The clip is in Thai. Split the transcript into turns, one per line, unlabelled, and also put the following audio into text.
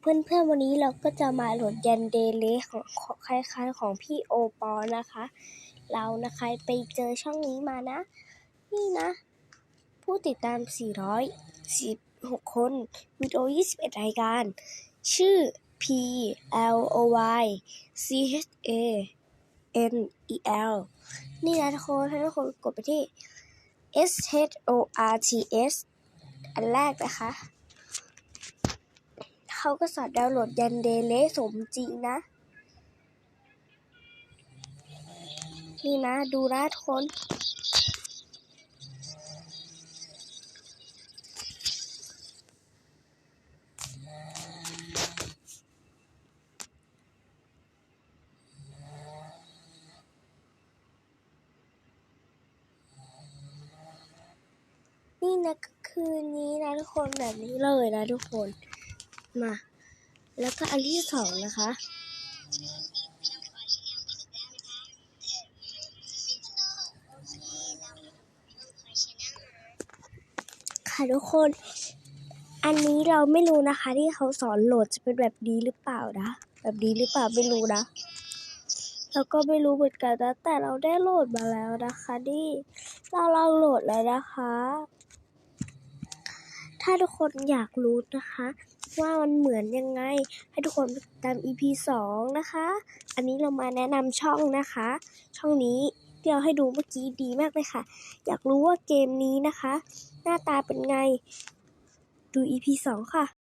เพื่อนๆวันนี้เราก็จะมาโหลดยันเดเลของคล้ายๆของพี่โอปอนะคะ เรานะคะไปเจอช่องนี้มานะ นี่นะ ผู้ติดตาม 416 คน วิดีโอ 21 รายการ ชื่อ P L O Y C H A N E L นี่นะทุกคนให้ทุกคนกดไปที่ S H O R T S อันแรกนะคะ เขาก็สอนดาวน์โหลดยันเดเลสมจริงนะ นี่นะดูนะทุกคนนี่นะคืนนี้นะทุกคนแบบนี้เลยนะทุกคน มา แล้วก็อันที่สองนะคะ ค่ะทุกคน อันนี้เราไม่รู้นะคะ ที่เขาสอนโหลดจะเป็นแบบนี้หรือเปล่านะ แบบนี้หรือเปล่าไม่รู้นะเราก็ไม่รู้เหมือนกันนะแต่เราได้โหลดมาแล้วนะคะนี่เราลองโหลดแล้วนะคะ ถ้าทุกคนอยากรู้นะคะ ว่ามันเหมือนยังไง ให้ทุกคนติดตาม EP สองนะคะ อันนี้เรามาแนะนำช่องนะคะ ช่องนี้ที่เราให้ดูเมื่อกี้ดีมากเลยค่ะ อยากรู้ว่าเกมนี้นะคะ หน้าตาเป็นไง ดู EP สองค่ะ